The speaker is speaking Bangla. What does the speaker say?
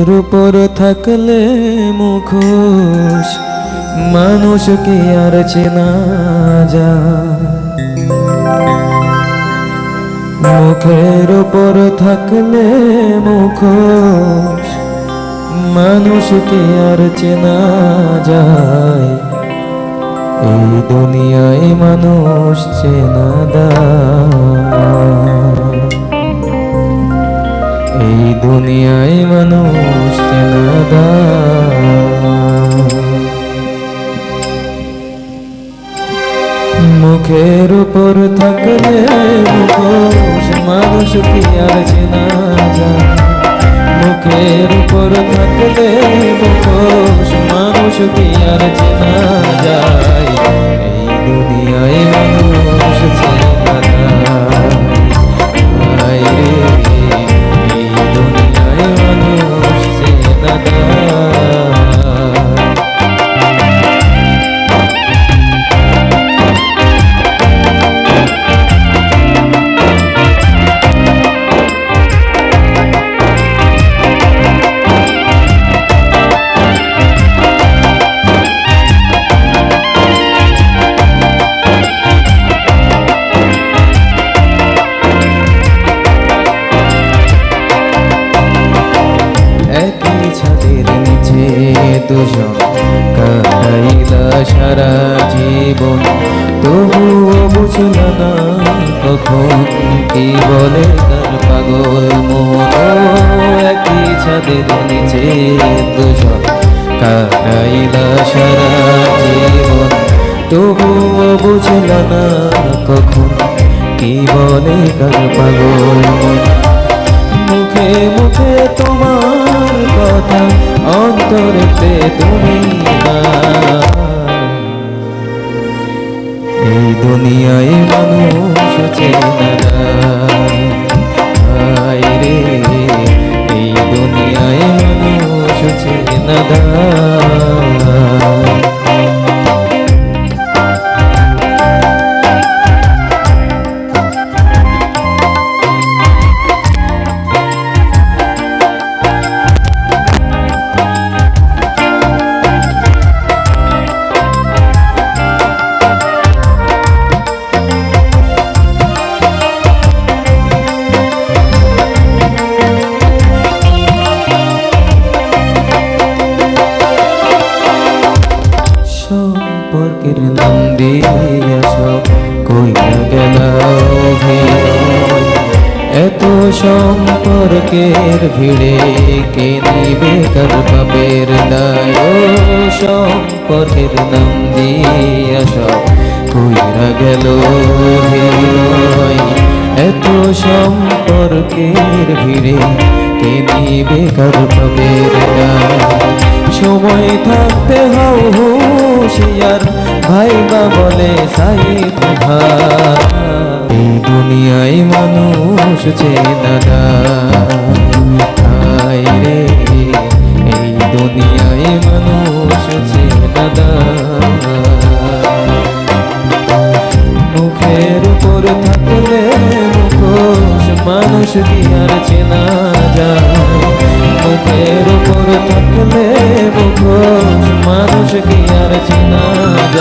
মুখের উপর থাকলে মুখোশ মানুষ কি আর চেনা যায়। মুখের উপর থাকলে মুখোশ মানুষ কি আর চেনা যায়। এই দুনিয়ায় মানুষ চেনা দায় দুনিয়ায় মানুষ মুখের উপর থাকলে মানুষ কি আর চেনা মুখের উপর থাকলে মানুষ কি আর চেনা যায়? দুজন কাটাইলা সারা জীবন? তবুও বুঝল না কখন কি বলে তার পাগল মন। একই ছাদের নিচে দুজন কাটাইলা সারা জীবন। তবুও বুঝল না কখন কি বলে কার পাগল মুখে মুখে তোমার কথা অন্তরেতে তুমি এই দুনিয়ায় মানুষ চেনা যায়। হায় রে এই দুনিয়ায় মানুষ চেনা সম্পর্কের ভিড়ে কে নিবে কার পাপের দায়? সম্পর্কের নাম দিয়া সব কইরা গেল এত সম্পর্কের ভিড়ে কে নিবে কার পাপের সময় থাকতে হও হুশিয়ার, ভাই বা বলে সাইফ ভাই দুনিয়ায় মানুষ চেনা হায় রে, এই দুনিয়ায় মানুষ চেনা মুখের উপর থাকলে মুখোশ মানুষ কি আর চেনা যায়? মুখের উপর থাকলে মুখোশ মানুষ কি আর চেনা যায়?